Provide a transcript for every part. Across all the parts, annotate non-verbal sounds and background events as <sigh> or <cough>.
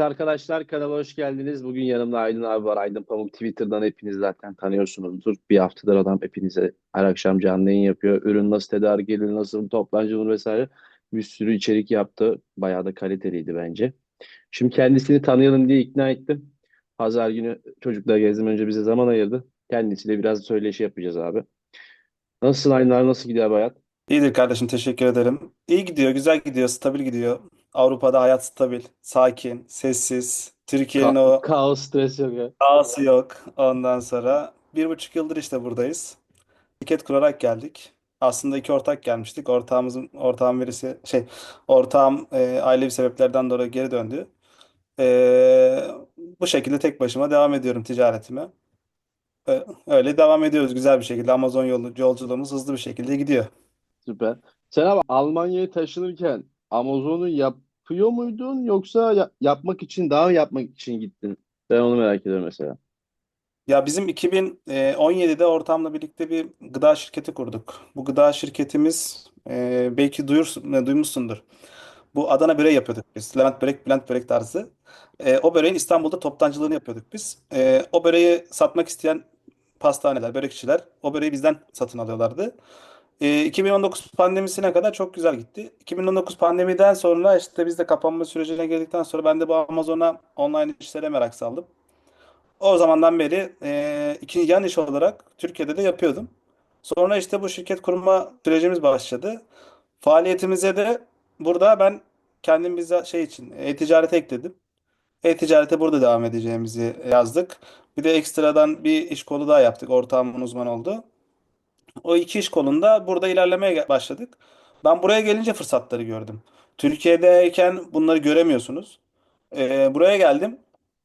Arkadaşlar kanala hoş geldiniz. Bugün yanımda Aydın abi var. Aydın Pamuk Twitter'dan hepiniz zaten tanıyorsunuzdur. Bir haftadır adam hepinize her akşam canlı yayın yapıyor. Ürün nasıl tedarik edilir, nasıl toplancılır vesaire bir sürü içerik yaptı. Bayağı da kaliteliydi bence. Şimdi kendisini tanıyalım diye ikna ettim. Pazar günü çocuklar gezdim önce bize zaman ayırdı. Kendisiyle biraz söyleşi yapacağız abi. Nasılsın Aydın abi? Nasıl gidiyor hayat? İyidir kardeşim teşekkür ederim. İyi gidiyor, güzel gidiyor, stabil gidiyor. Avrupa'da hayat stabil, sakin, sessiz. Türkiye'nin Ka- o kaos, stres yok ya. kaosu yok. Ondan sonra bir buçuk yıldır işte buradayız. Şirket kurarak geldik. Aslında iki ortak gelmiştik. Ortağımızın ortağım birisi şey ortağım e, ailevi sebeplerden dolayı geri döndü. E, bu şekilde tek başıma devam ediyorum ticaretime. E, öyle devam ediyoruz güzel bir şekilde. Amazon yolu, yolculuğumuz hızlı bir şekilde gidiyor. Süper. Sen abi Almanya'ya taşınırken Amazon'u yapıyor muydun yoksa ya- yapmak için daha yapmak için gittin? Ben onu merak ediyorum mesela. Ya bizim 2017'de ortamla birlikte bir gıda şirketi kurduk. Bu gıda şirketimiz e, belki duyursun, ne, duymuşsundur. Bu Adana börek yapıyorduk biz. Levent börek, Bülent börek tarzı. E, o böreğin İstanbul'da toptancılığını yapıyorduk biz. E, o böreği satmak isteyen pastaneler, börekçiler o böreği bizden satın alıyorlardı. E, 2019 pandemisine kadar çok güzel gitti. 2019 pandemiden sonra işte biz de kapanma sürecine girdikten sonra ben de bu Amazon'a online işlere merak saldım. O zamandan beri e, iki yan iş olarak Türkiye'de de yapıyordum. Sonra işte bu şirket kurma sürecimiz başladı. Faaliyetimize de burada ben kendim bize şey için e-ticarete ekledim. E-ticarete burada devam edeceğimizi yazdık. Bir de ekstradan bir iş kolu daha yaptık. Ortağımın uzman oldu. O iki iş kolunda burada ilerlemeye başladık. Ben buraya gelince fırsatları gördüm. Türkiye'deyken bunları göremiyorsunuz. Ee, buraya geldim.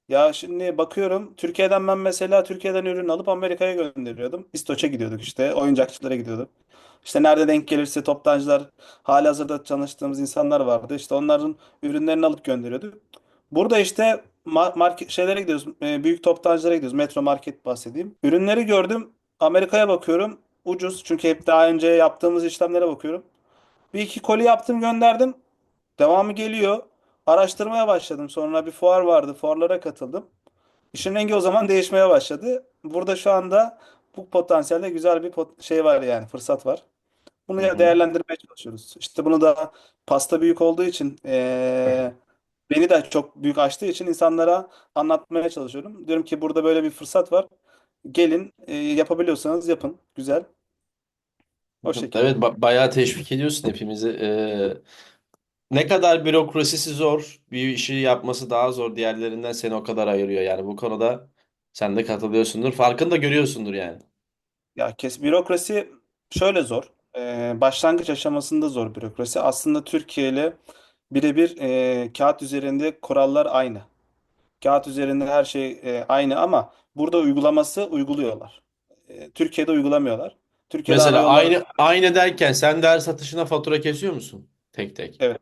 Ya şimdi bakıyorum Türkiye'den ben mesela Türkiye'den ürün alıp Amerika'ya gönderiyordum. İstoç'a gidiyorduk işte oyuncakçılara gidiyorduk. İşte nerede denk gelirse toptancılar halihazırda çalıştığımız insanlar vardı. İşte onların ürünlerini alıp gönderiyorduk. Burada işte ma- market şeylere gidiyoruz. e, büyük toptancılara gidiyoruz. Metro Market bahsedeyim. Ürünleri gördüm. Amerika'ya bakıyorum. Ucuz. Çünkü hep daha önce yaptığımız işlemlere bakıyorum. Bir iki koli yaptım gönderdim. Devamı geliyor. Araştırmaya başladım. Sonra bir fuar vardı. Fuarlara katıldım. İşin rengi o zaman değişmeye başladı. Burada şu anda bu potansiyelde güzel bir pot- şey var yani fırsat var. Bunu Hı ya hı. değerlendirmeye çalışıyoruz. İşte bunu da pasta büyük olduğu için eee, beni de çok büyük açtığı için insanlara anlatmaya çalışıyorum. Diyorum ki burada böyle bir fırsat var. Gelin eee, yapabiliyorsanız yapın. Güzel. O Evet, şekilde. ba- bayağı teşvik ediyorsun hepimizi. Ee, ne kadar bürokrasisi zor, bir işi yapması daha zor diğerlerinden seni o kadar ayırıyor. Yani bu konuda sen de katılıyorsundur. Farkını da görüyorsundur yani. Ya kes bürokrasi şöyle zor. Eee, başlangıç aşamasında zor bürokrasi. Aslında Türkiye ile birebir eee, kağıt üzerinde kurallar aynı. Kağıt üzerinde her şey e, aynı ama burada uygulaması uyguluyorlar. E, Türkiye'de uygulamıyorlar. Türkiye'de Mesela yolları aynı aynı derken sen de her satışına fatura kesiyor musun? Tek tek. evet.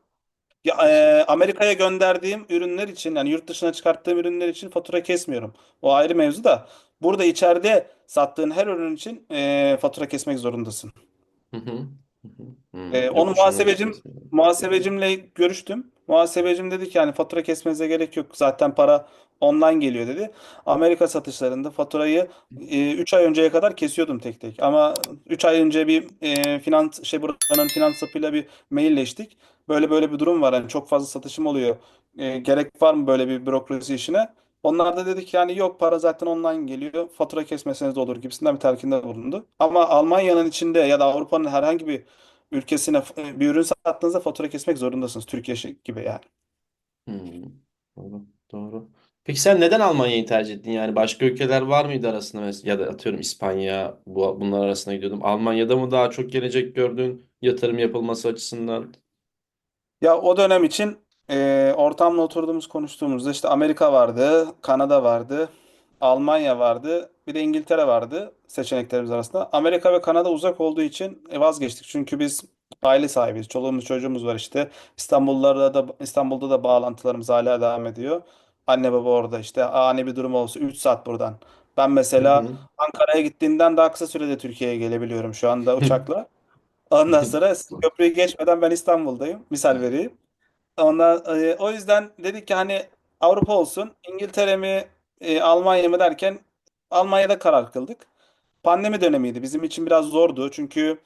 Ya, e, Amerika'ya gönderdiğim ürünler için yani yurt dışına çıkarttığım ürünler için fatura kesmiyorum. O ayrı mevzu da burada içeride sattığın her ürün için e, fatura kesmek zorundasın. Hı hı. Hı hı. Ee, onu muhasebecim muhasebecimle görüştüm. Muhasebecim dedi ki yani fatura kesmenize gerek yok. Zaten para online geliyor dedi. Amerika satışlarında faturayı 3 ay önceye kadar kesiyordum tek tek. Ama 3 ay önce bir e, finans şey buranın finans yapıyla bir mailleştik. Böyle böyle bir durum var. Yani çok fazla satışım oluyor. E, gerek var mı böyle bir bürokrasi işine? Onlar da dedik yani yok para zaten online geliyor. Fatura kesmeseniz de olur gibisinden bir telkinde bulundu. Ama Almanya'nın içinde ya da Avrupa'nın herhangi bir ülkesine bir ürün sattığınızda fatura kesmek zorundasınız. Türkiye şey gibi yani. Hmm, Doğru, doğru. Peki sen neden Almanya'yı tercih ettin? Yani başka ülkeler var mıydı arasında mesela ya da atıyorum İspanya bu bunlar arasında gidiyordum. Almanya'da mı daha çok gelecek gördün yatırım yapılması açısından? Ya o dönem için e, ortamla oturduğumuz konuştuğumuzda işte Amerika vardı, Kanada vardı, Almanya vardı, bir de İngiltere vardı seçeneklerimiz arasında. Amerika ve Kanada uzak olduğu için e, vazgeçtik. Çünkü biz aile sahibiyiz. Çoluğumuz çocuğumuz var işte. İstanbul'da da İstanbul'da da bağlantılarımız hala devam ediyor. Anne baba orada işte ani bir durum olsa 3 saat buradan. Ben mesela. Ankara'ya gittiğinden daha kısa sürede Türkiye'ye gelebiliyorum şu anda <laughs> uçakla. Ondan sonra köprüyü geçmeden ben İstanbul'dayım. Misal vereyim. Ondan, e, o yüzden dedik ki hani Avrupa olsun, İngiltere mi, e, Almanya mı derken Almanya'da karar kıldık. Pandemi dönemiydi. Bizim için biraz zordu. Çünkü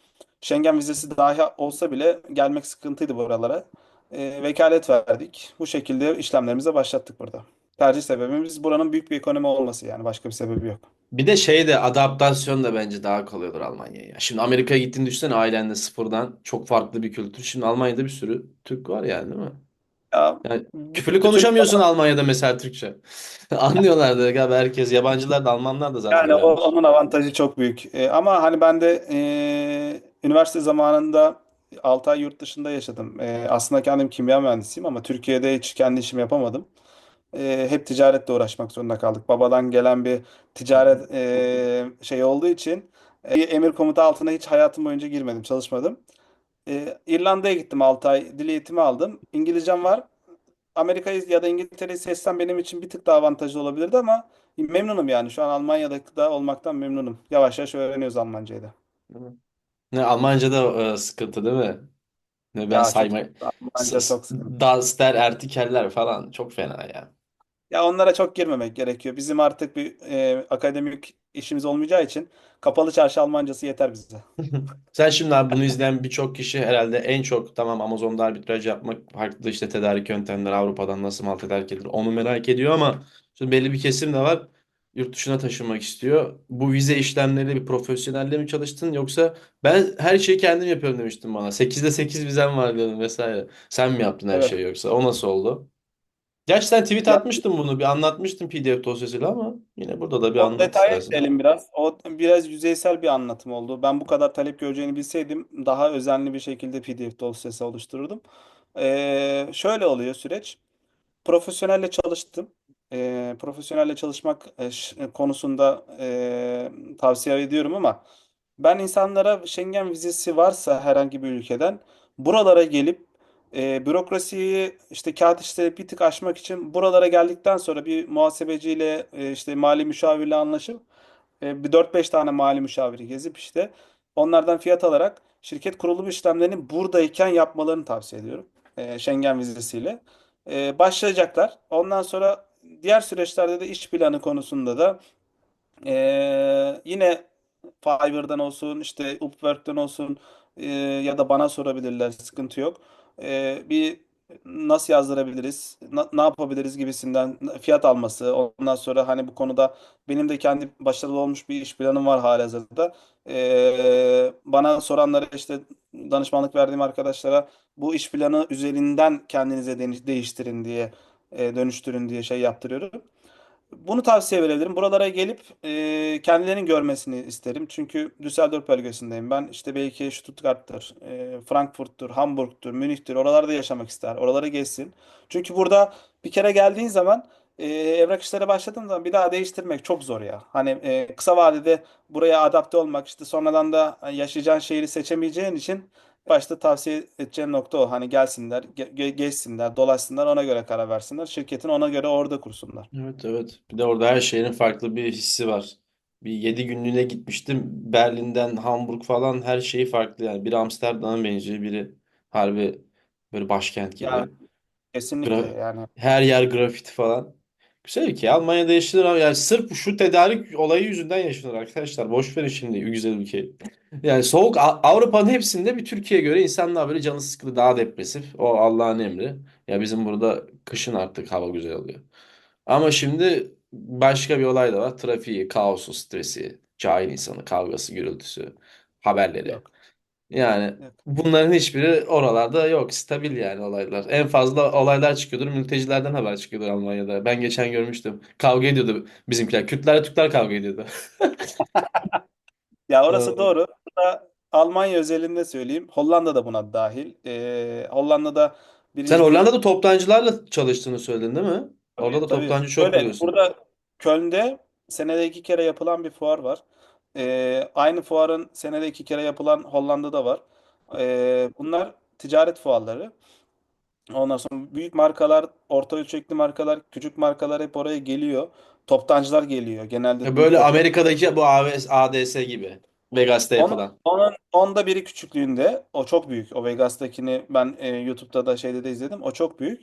Schengen vizesi dahi olsa bile gelmek sıkıntıydı buralara. E, vekalet verdik. Bu şekilde işlemlerimize başlattık burada. Tercih sebebimiz buranın büyük bir ekonomi olması yani. Başka bir sebebi yok. Bir de şey de adaptasyon da bence daha kolay olur Almanya'ya. Şimdi Amerika'ya gittiğini düşünsene ailenle sıfırdan çok farklı bir kültür. Şimdi Almanya'da bir sürü Türk var yani değil mi? Ya, Yani küfürlü sürü konuşamıyorsun Almanya'da mesela Türkçe. <laughs> Anlıyorlar da galiba herkes. Yabancılar da Almanlar da zaten Yani o, öğrenmiş. onun avantajı çok büyük. E, ama hani ben de e, üniversite zamanında 6 ay yurt dışında yaşadım. E, aslında kendim kimya mühendisiyim ama Türkiye'de hiç kendi işimi yapamadım. E, hep ticaretle uğraşmak zorunda kaldık. Babadan gelen bir ticaret e, şey olduğu için e, emir komuta altına hiç hayatım boyunca girmedim, çalışmadım. E, İrlanda'ya gittim 6 ay dil eğitimi aldım. İngilizcem var. Amerika'yı ya da İngiltere'yi seçsem benim için bir tık daha avantajlı olabilirdi ama memnunum yani. Şu an Almanya'da da olmaktan memnunum. Yavaş yavaş öğreniyoruz Almancayı da. Ne Almanca'da e, sıkıntı değil mi? Ne ben Ya çok sayma Almanca çok sıkıntı. Daster, ertikeller falan çok fena ya. Ya onlara çok girmemek gerekiyor. Bizim artık bir e, akademik işimiz olmayacağı için kapalı çarşı Almancası yeter bize. <laughs> Sen şimdi abi bunu izleyen birçok kişi herhalde en çok tamam Amazon'da arbitraj yapmak farklı işte tedarik yöntemleri Avrupa'dan nasıl mal tedarik edilir onu merak ediyor ama şimdi belli bir kesim de var yurt dışına taşınmak istiyor. Bu vize işlemleri bir profesyonelle mi çalıştın yoksa ben her şeyi kendim yapıyorum demiştin bana. 8'de 8 vizem var diyordun vesaire. Sen mi yaptın her Evet. şeyi yoksa o nasıl oldu? Gerçi sen tweet Ya atmıştın bunu bir anlatmıştın PDF dosyasıyla ama yine burada da bir o anlat detaya istersen. gidelim biraz. O biraz yüzeysel bir anlatım oldu. Ben bu kadar talep göreceğini bilseydim daha özenli bir şekilde PDF dosyası oluştururdum. E, şöyle oluyor süreç. Profesyonelle çalıştım. Eee, profesyonelle çalışmak e, ş- konusunda e, tavsiye ediyorum ama ben insanlara Schengen vizesi varsa herhangi bir ülkeden buralara gelip e, bürokrasiyi işte kağıt işleri bir tık aşmak için buralara geldikten sonra bir muhasebeciyle e, işte mali müşavirle anlaşıp e, bir 4-5 tane mali müşaviri gezip işte onlardan fiyat alarak şirket kurulum işlemlerini buradayken yapmalarını tavsiye ediyorum. E, Schengen vizesiyle. E, başlayacaklar. Ondan sonra diğer süreçlerde de iş planı konusunda da ee, yine Fiverr'dan olsun, işte Upwork'ten olsun e, ya da bana sorabilirler, sıkıntı yok. Ee, bir nasıl yazdırabiliriz, na- ne yapabiliriz gibisinden fiyat alması. Ondan sonra hani bu konuda benim de kendi başarılı olmuş bir iş planım var halihazırda. Ee, bana soranlara işte danışmanlık verdiğim arkadaşlara bu iş planı üzerinden kendinize de- değiştirin diye, e, dönüştürün diye şey yaptırıyorum. Bunu tavsiye verebilirim. Buralara gelip e, kendilerinin görmesini isterim. Çünkü Düsseldorf bölgesindeyim. Ben işte belki Stuttgart'tır, e, Frankfurt'tur, Hamburg'tur, Münih'tir. Oralarda yaşamak ister. Oraları gezsin. Çünkü burada bir kere geldiğin zaman e, evrak işlere başladığın zaman bir daha değiştirmek çok zor ya. Hani e, kısa vadede buraya adapte olmak işte sonradan da yaşayacağın şehri seçemeyeceğin için başta tavsiye edeceğim nokta o. Hani gelsinler, ge- ge- gezsinler, dolaşsınlar, ona göre karar versinler. Şirketin ona göre orada kursunlar. Evet evet. Bir de orada her şeyin farklı bir hissi var. Bir 7 günlüğüne gitmiştim. Berlin'den Hamburg falan her şeyi farklı yani. Biri Amsterdam'a benziyor, biri harbi böyle başkent gibi. Yani kesinlikle Gra- yani. her yer grafiti falan. Güzel ülke. Almanya'da yaşanır ama yani sırf şu tedarik olayı yüzünden yaşanır arkadaşlar. Boş verin şimdi güzel ülke. Yani soğuk Avrupa'nın hepsinde bir Türkiye'ye göre insanlar böyle canı sıkılı, daha depresif. O Allah'ın emri. Ya bizim burada kışın artık hava güzel oluyor. Ama şimdi başka bir olay da var. Trafiği, kaosu, stresi, cahil insanı, kavgası, gürültüsü, haberleri. Yani bunların hiçbiri oralarda yok. Stabil yani olaylar. En fazla olaylar çıkıyordur. Mültecilerden haber çıkıyordur Almanya'da. Ben geçen görmüştüm. Kavga ediyordu bizimkiler. Kürtlerle Türkler kavga ediyordu. <laughs> Ya orası Ee, doğru. Burada Almanya özelinde söyleyeyim. Hollanda da buna dahil. Ee, Hollanda'da Sen birinci bir Hollanda'da toptancılarla çalıştığını söyledin değil mi? Orada tabii da tabii. toptancı çok Şöyle buluyorsun. burada Köln'de senede iki kere yapılan bir fuar var. Ee, aynı fuarın senede iki kere yapılan Hollanda'da var. Ee, bunlar ticaret fuarları. Ondan sonra büyük markalar, orta ölçekli markalar, küçük markalar hep oraya geliyor. Toptancılar geliyor. Genelde Ya büyük böyle. Amerika'daki bu AVS, ADS gibi. Vegas'ta Onun, yapılan. onun onda biri küçüklüğünde. O çok büyük. O Vegas'takini ben e, YouTube'da da şeyde de izledim. O çok büyük.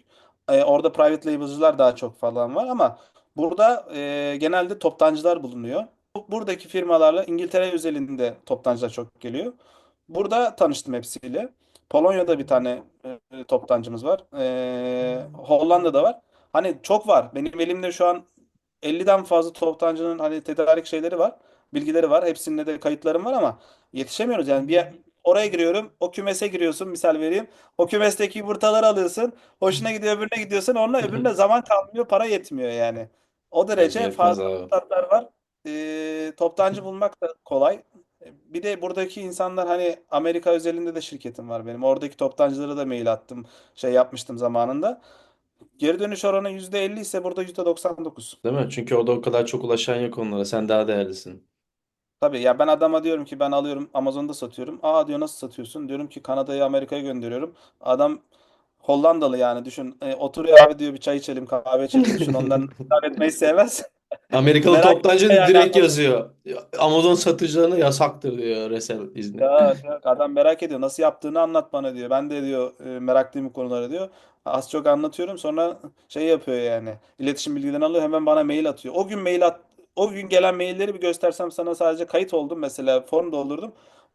E, orada private label'cılar daha çok falan var ama burada e, genelde toptancılar bulunuyor. Bu- Buradaki firmalarla İngiltere özelinde toptancılar çok geliyor. Burada tanıştım hepsiyle. Polonya'da bir tane e, toptancımız var. E, Hollanda'da var. Hani çok var. Benim elimde şu an 50'den fazla toptancının hani tedarik şeyleri var. Bilgileri var. Hepsinde de kayıtlarım var ama yetişemiyoruz. Yani bir oraya giriyorum. O kümese giriyorsun. Misal vereyim. O kümesteki yumurtaları alıyorsun. Hoşuna gidiyor öbürüne gidiyorsun. Onunla <laughs> öbürüne zaman kalmıyor. Para yetmiyor yani. O derece fazla fırsatlar var. Ee, toptancı bulmak da kolay. Bir de buradaki insanlar hani Amerika özelinde de şirketim var benim. Oradaki toptancılara da mail attım. Şey yapmıştım zamanında. Geri dönüş oranı %50 ise burada %99. Değil mi? Çünkü orada o kadar çok ulaşan yok onlara. Sen daha değerlisin. Tabii ya ben adama diyorum ki ben alıyorum Amazon'da satıyorum. Aa diyor nasıl satıyorsun? Diyorum ki Kanada'ya Amerika'ya gönderiyorum. Adam Hollandalı yani düşün. E, oturuyor abi diyor bir çay içelim kahve içelim. Düşün ondan <laughs> ithal etmeyi sevmez. Amerikalı Merak toptancı etme yani direkt Amazon- yazıyor. Amazon satıcılarına yasaktır diyor resel izni. Ya, ya, adam merak ediyor. Nasıl yaptığını anlat bana diyor. Ben de diyor e, meraklıyım bu konulara diyor. Az çok anlatıyorum. Sonra şey yapıyor yani. İletişim bilgilerini alıyor. Hemen bana mail atıyor. O gün mail at o gün gelen mailleri bir göstersem sana sadece kayıt oldum mesela form doldurdum.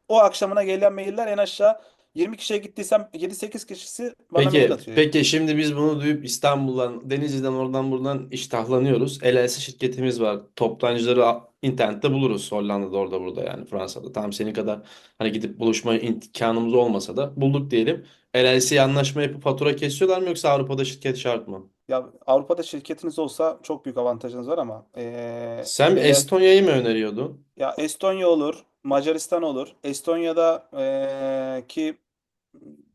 O akşamına gelen mailler en aşağı 20 kişiye gittiysem 7-8 kişisi bana mail Peki, atıyor. peki şimdi biz bunu duyup İstanbul'dan, Denizli'den oradan buradan iştahlanıyoruz. LLC şirketimiz var. Toptancıları a- internette buluruz. Hollanda'da orada burada yani Fransa'da. Tamam senin kadar hani gidip buluşma imkanımız olmasa da bulduk diyelim. LLC'ye anlaşma yapıp fatura kesiyorlar mı yoksa Avrupa'da şirket şart mı? Ya Avrupa'da şirketiniz olsa çok büyük avantajınız var ama eee Sen eğer Estonya'yı mı öneriyordun? ya Estonya olur, Macaristan olur. Estonya'da eee, ki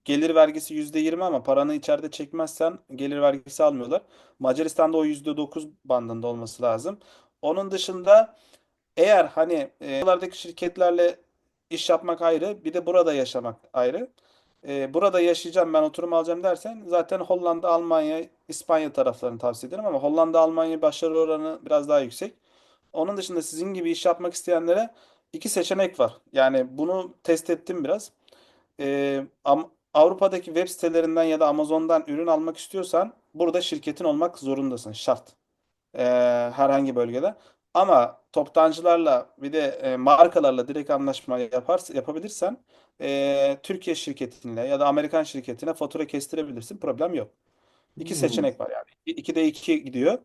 gelir vergisi %20 ama paranı içeride çekmezsen gelir vergisi almıyorlar. Macaristan'da o %9 bandında olması lazım. Onun dışında eğer hani e, buralardaki şirketlerle iş yapmak ayrı, bir de burada yaşamak ayrı. E, burada yaşayacağım ben oturum alacağım dersen zaten Hollanda, Almanya, İspanya taraflarını tavsiye ederim ama Hollanda, Almanya başarı oranı biraz daha yüksek. Onun dışında sizin gibi iş yapmak isteyenlere iki seçenek var. Yani bunu test ettim biraz. Am- Avrupa'daki web sitelerinden ya da Amazon'dan ürün almak istiyorsan burada şirketin olmak zorundasın. Şart. Ee, herhangi bölgede. Ama toptancılarla bir de e, markalarla direkt anlaşma yaparsa, yapabilirsen e, Türkiye şirketinle ya da Amerikan şirketine fatura kestirebilirsin. Problem yok. İki Hmm. seçenek var yani. İki de iki gidiyor.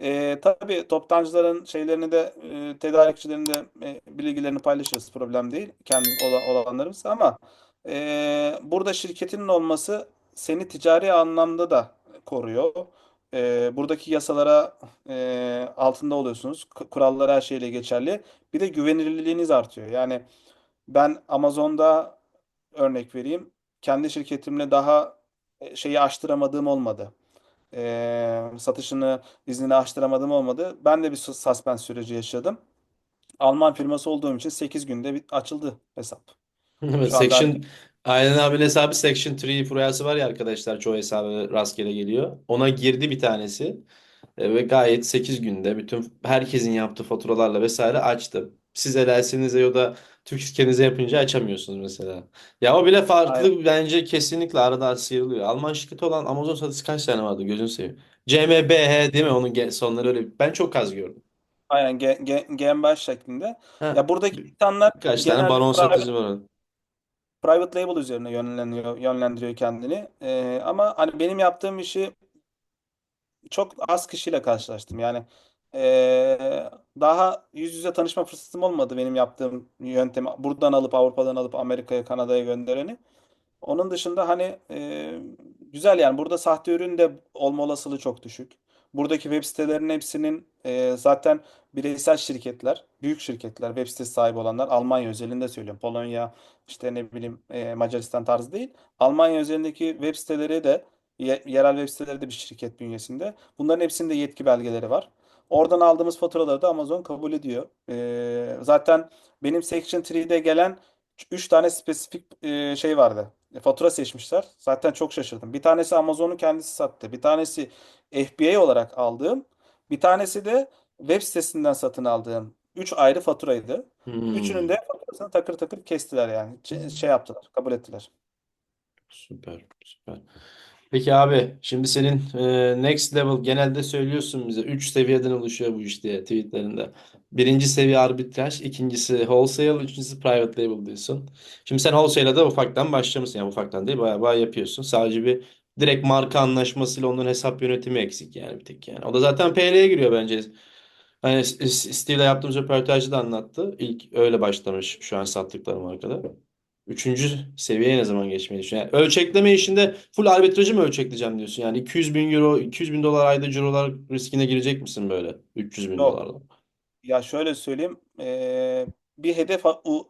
E, tabii toptancıların şeylerini de e, tedarikçilerin de e, bilgilerini paylaşırız. Problem değil. Kendi olan, olanlarımız ama e, burada şirketinin olması seni ticari anlamda da koruyor. E, buradaki yasalara e, altında oluyorsunuz. Kurallar her şeyle geçerli. Bir de güvenilirliğiniz artıyor. Yani ben Amazon'da örnek vereyim. Kendi şirketimle daha e, şeyi aştıramadığım olmadı. Ee, satışını, iznini açtıramadığım olmadı. Ben de bir sus- suspend süreci yaşadım. Alman firması olduğum için 8 günde açıldı hesap. Evet, Şu anda Section Aynen abinin hesabı Section 3 furyası var ya arkadaşlar çoğu hesabı rastgele geliyor. Ona girdi bir tanesi E, ve gayet 8 günde bütün herkesin yaptığı faturalarla vesaire açtı. Siz LLC'nize ya da Türk şirketinize yapınca açamıyorsunuz mesela. Ya o bile farklı Aynen. bence kesinlikle arada sıyrılıyor. Alman şirketi olan Amazon satışı kaç tane vardı gözünü seveyim. CMBH değil mi? Onun ge- sonları öyle. Ben çok az gördüm. Aynen G- G- GmbH şeklinde. Ha, Ya buradaki bir- insanlar birkaç tane genelde baron satıcı var orada. Private label üzerine yönlendiriyor, yönlendiriyor kendini. Ee, ama hani benim yaptığım işi çok az kişiyle karşılaştım. Yani eee, daha yüz yüze tanışma fırsatım olmadı benim yaptığım yöntemi buradan alıp Avrupa'dan alıp Amerika'ya, Kanada'ya göndereni. Onun dışında hani eee, güzel yani burada sahte ürün de olma olasılığı çok düşük. Buradaki web sitelerinin hepsinin eee, zaten bireysel şirketler, büyük şirketler, web sitesi sahibi olanlar Almanya özelinde söylüyorum. Polonya, işte ne bileyim eee, Macaristan tarzı değil. Almanya özelindeki web siteleri de ye- yerel web siteleri de bir şirket bünyesinde. Bunların hepsinde yetki belgeleri var. Oradan aldığımız faturaları da Amazon kabul ediyor. Eee, zaten benim Section 3'de gelen 3 tane spesifik eee, şey vardı. E, Fatura seçmişler. Zaten çok şaşırdım. Bir tanesi Amazon'un kendisi sattı. Bir tanesi FBA olarak aldığım. Bir tanesi de web sitesinden satın aldığım. 3 ayrı faturaydı. Üçünün Hmm, de faturasını takır takır kestiler yani. Ç- Şey yaptılar, kabul ettiler. süper, süper. Peki abi şimdi senin e, next level genelde söylüyorsun bize 3 seviyeden oluşuyor bu iş diye tweetlerinde. Birinci seviye arbitraj, ikincisi wholesale, üçüncüsü private label diyorsun. Şimdi sen wholesale'a da ufaktan başlamışsın. Yani ufaktan değil bayağı bayağı yapıyorsun. Sadece bir direkt marka anlaşmasıyla onların hesap yönetimi eksik yani bir tek yani. O da zaten PL'ye giriyor bence. Hani Steve'le yaptığımız röportajda da anlattı. İlk öyle başlamış şu an sattıkları markada. Üçüncü seviyeye ne zaman geçmeyi düşünüyorsun? Yani ölçekleme işinde full arbitrajı mı ölçekleyeceğim diyorsun? Yani 200 bin euro, 200 bin dolar ayda cirolar riskine girecek misin böyle? 300 bin Yok. dolarla. Ya şöyle söyleyeyim, eee, bir hedef,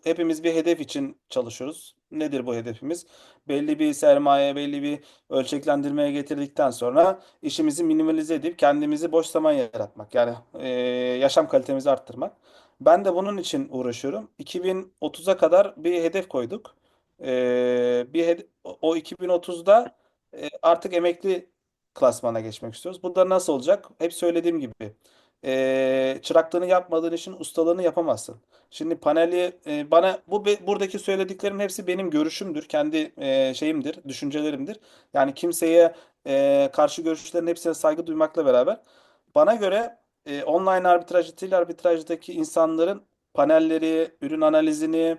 hepimiz bir hedef için çalışıyoruz. Nedir bu hedefimiz? Belli bir sermaye, belli bir ölçeklendirmeye getirdikten sonra işimizi minimalize edip kendimizi boş zaman yaratmak. Yani eee, yaşam kalitemizi arttırmak. Ben de bunun için uğraşıyorum. 2030'a kadar bir hedef koyduk. Eee, bir o 2030'da e, artık emekli klasmana geçmek istiyoruz. Bu da nasıl olacak? Hep söylediğim gibi e, çıraklığını yapmadığın işin ustalığını yapamazsın. Şimdi paneli e, bana bu buradaki söylediklerim hepsi benim görüşümdür, kendi e, şeyimdir, düşüncelerimdir. Yani kimseye e, karşı görüşlerin hepsine saygı duymakla beraber bana göre e, online arbitraj, arbitrajdaki insanların panelleri, ürün analizini,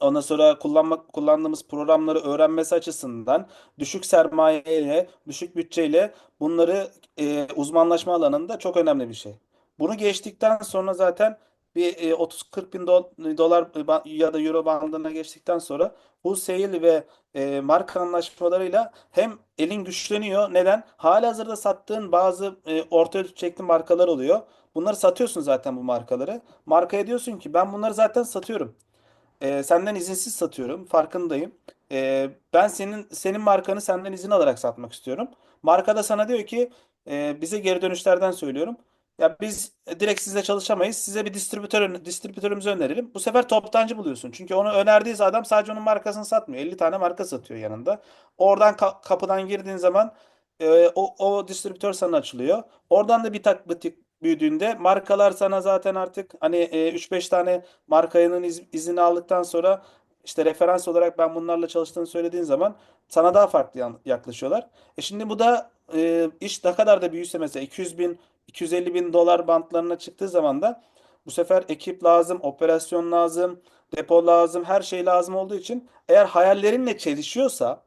Ondan sonra kullanmak kullandığımız programları öğrenmesi açısından düşük sermayeyle, düşük bütçeyle bunları e, uzmanlaşma alanında çok önemli bir şey. Bunu geçtikten sonra zaten bir e, 30-40 bin do- dolar ya da euro bandına geçtikten sonra bu sale ve e, marka anlaşmalarıyla hem elin güçleniyor. Neden? Halihazırda sattığın bazı e, orta ölçekli markalar oluyor. Bunları satıyorsun zaten bu markaları. Markaya diyorsun ki ben bunları zaten satıyorum. Ee, senden izinsiz satıyorum. Farkındayım. Ee, ben senin senin markanı senden izin alarak satmak istiyorum. Marka da sana diyor ki e, bize geri dönüşlerden söylüyorum. Ya biz e, direkt sizle çalışamayız. Size bir distribütör distribütörümüzü önerelim. Bu sefer toptancı buluyorsun. Çünkü onu önerdiği adam sadece onun markasını satmıyor. 50 tane marka satıyor yanında. Oradan ka- kapıdan girdiğin zaman e, o, o distribütör sana açılıyor. Oradan da bir tak bir büyüdüğünde markalar sana zaten artık hani e, 3-5 tane markanın iz, izini aldıktan sonra işte referans olarak ben bunlarla çalıştığını söylediğin zaman sana daha farklı yaklaşıyorlar. E şimdi bu da e, iş ne kadar da büyüse mesela 200 bin 250 bin dolar bantlarına çıktığı zaman da bu sefer ekip lazım, operasyon lazım, depo lazım, her şey lazım olduğu için eğer hayallerinle çelişiyorsa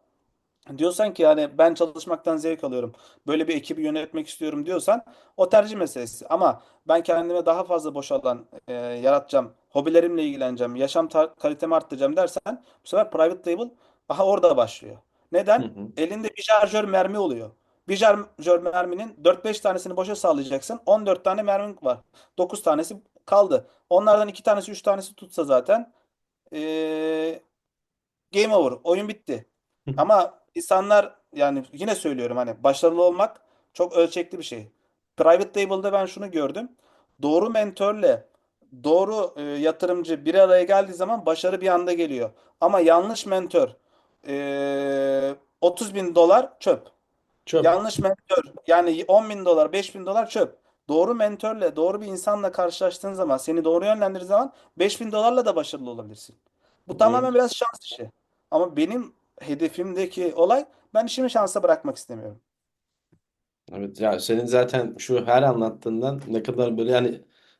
Diyorsan ki yani ben çalışmaktan zevk alıyorum. Böyle bir ekibi yönetmek istiyorum diyorsan o tercih meselesi. Ama ben kendime daha fazla boş alan e, yaratacağım. Hobilerimle ilgileneceğim. Yaşam tar- kalitemi arttıracağım dersen bu sefer private label aha orada başlıyor. Hı Neden? hı. Elinde bir şarjör mermi oluyor. Bir şarjör merminin 4-5 tanesini boşa sağlayacaksın. 14 tane mermin var. 9 tanesi kaldı. Onlardan 2 tanesi 3 tanesi tutsa zaten e, Game over. Oyun bitti. Ama insanlar yani yine söylüyorum hani başarılı olmak çok ölçekli bir şey. Private Label'da ben şunu gördüm. Doğru mentörle doğru e, yatırımcı bir araya geldiği zaman başarı bir anda geliyor. Ama yanlış mentör e, 30 bin dolar çöp. Çöp. Yanlış mentor yani 10 bin dolar 5 bin dolar çöp. Doğru mentörle doğru bir insanla karşılaştığın zaman seni doğru yönlendirdiği zaman 5 bin dolarla da başarılı olabilirsin. Bu tamamen Evet. biraz şans işi. Ama benim hedefimdeki olay ben işimi şansa bırakmak istemiyorum. Evet ya senin zaten şu her anlattığından ne kadar böyle yani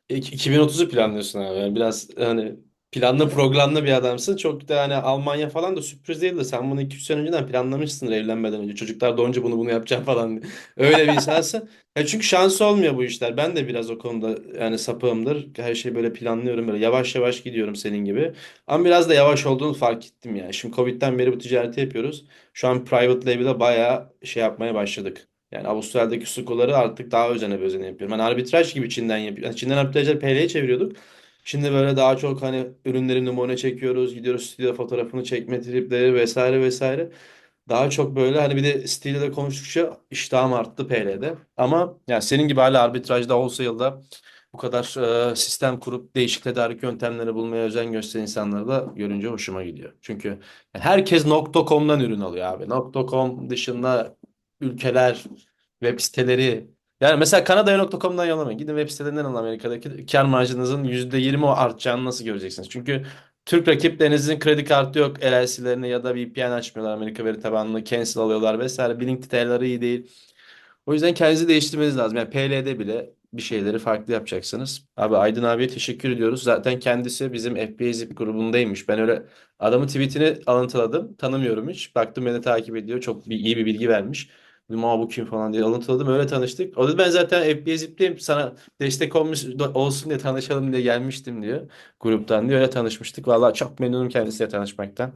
ik- 2030'u planlıyorsun abi. Yani biraz hani planlı programlı bir adamsın. Çok da hani Almanya falan da sürpriz değil de sen bunu 2-3 sene önceden planlamışsın evlenmeden önce. Çocuklar doğunca bunu bunu yapacağım falan. Öyle bir insansın. <laughs> Ya çünkü şansı olmuyor bu işler. Ben de biraz o konuda yani sapığımdır. Her şeyi böyle planlıyorum böyle yavaş yavaş gidiyorum senin gibi. Ama biraz da yavaş olduğunu fark ettim yani. Şimdi Covid'den beri bu ticareti yapıyoruz. Şu an private label'e bayağı şey yapmaya başladık. Yani Avustralya'daki sukoları artık daha özene bezene yapıyorum. Hani arbitraj gibi Çin'den yapıyorum. Yani Çin'den arbitrajları PL'ye çeviriyorduk. Şimdi böyle daha çok hani ürünlerin numune çekiyoruz. Gidiyoruz stüdyo fotoğrafını çekme tripleri vesaire vesaire. Daha çok böyle hani bir de stille de konuştukça iştahım arttı PL'de. Ama yani senin gibi hala arbitrajda olsa yılda bu kadar e, sistem kurup değişik tedarik yöntemleri bulmaya özen gösteren insanları da görünce hoşuma gidiyor. Çünkü herkes .com'dan ürün alıyor abi. .com dışında ülkeler, web siteleri. Yani mesela Kanada'ya.com'dan yollamayın. Gidin web sitelerinden alın Amerika'daki kar marjınızın %20 o artacağını nasıl göreceksiniz? Çünkü Türk rakiplerinizin kredi kartı yok LLC'lerini ya da VPN açmıyorlar Amerika veri tabanını cancel alıyorlar vesaire. Billing detailları iyi değil. O yüzden kendinizi değiştirmeniz lazım. Yani PL'de bile bir şeyleri farklı yapacaksınız. Abi Aydın abiye teşekkür ediyoruz. Zaten kendisi bizim FBA Zip grubundaymış. Ben öyle adamın tweetini alıntıladım. Tanımıyorum hiç. Baktım beni takip ediyor. Çok iyi bir bilgi vermiş. Dedim "Aa, bu kim falan diye alıntıladım. Öyle tanıştık. O da ben zaten FBA Zip'teyim. Sana destek olmuş olsun diye tanışalım diye gelmiştim diyor. Gruptan diyor. Öyle tanışmıştık. Vallahi çok memnunum kendisiyle tanışmaktan.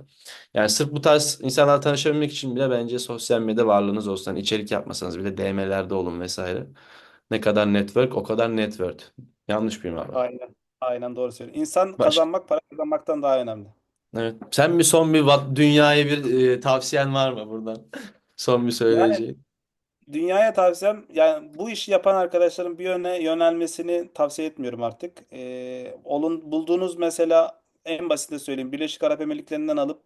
Yani sırf bu tarz insanlarla tanışabilmek için bile bence sosyal medya varlığınız olsun. Hani içerik yapmasanız bile DM'lerde olun vesaire. Ne kadar network o kadar network. Yanlış mıyım abi? Aynen. Aynen doğru söylüyorsun. İnsan Baş- kazanmak para kazanmaktan daha önemli. Evet. Sen bir son bir va- dünyaya bir e, tavsiyen var mı buradan? Son bir söyleyeceğin. Dünyaya tavsiyem yani bu işi yapan arkadaşların bir yöne yönelmesini tavsiye etmiyorum artık. Ee, olun bulduğunuz mesela en basite söyleyeyim Birleşik Arap Emirlikleri'nden alıp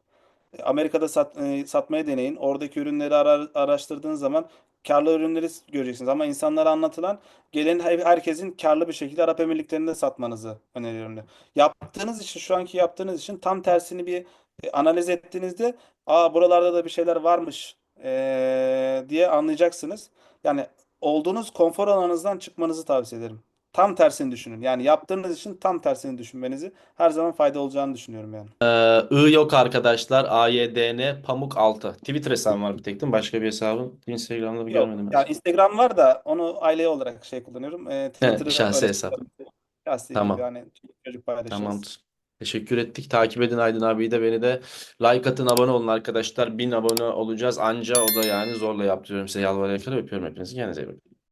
e, Amerika'da sat, e, satmaya deneyin. Oradaki ürünleri ara- araştırdığınız zaman karlı ürünleri göreceksiniz. Ama insanlara anlatılan gelen her- herkesin karlı bir şekilde Arap Emirlikleri'nde satmanızı öneriyorum. Yaptığınız için şu anki yaptığınız için tam tersini bir e, analiz ettiğinizde aa buralarda da bir şeyler varmış e, diye anlayacaksınız. Yani olduğunuz konfor alanınızdan çıkmanızı tavsiye ederim. Tam tersini düşünün. Yani yaptığınız için tam tersini düşünmenizi her zaman fayda olacağını düşünüyorum yani. Ee, I yok arkadaşlar. AYDN Pamuk 6. Twitter hesabım var bir tek değil mi? Başka bir hesabım. Instagram'da bir Yok. görmedim ben. Yani Instagram var da onu aile olarak şey kullanıyorum. E, Twitter'ı şahsi öyle hesap. Şahsi Tamam. yani çocuk paylaşırız. Tamamdır. Teşekkür ettik. Takip edin Aydın abiyi de beni de. Like atın, abone olun arkadaşlar. 1000 abone olacağız. Anca o da yani zorla yaptırıyorum size yalvararak öpüyorum hepinizi. Kendinize iyi bakın.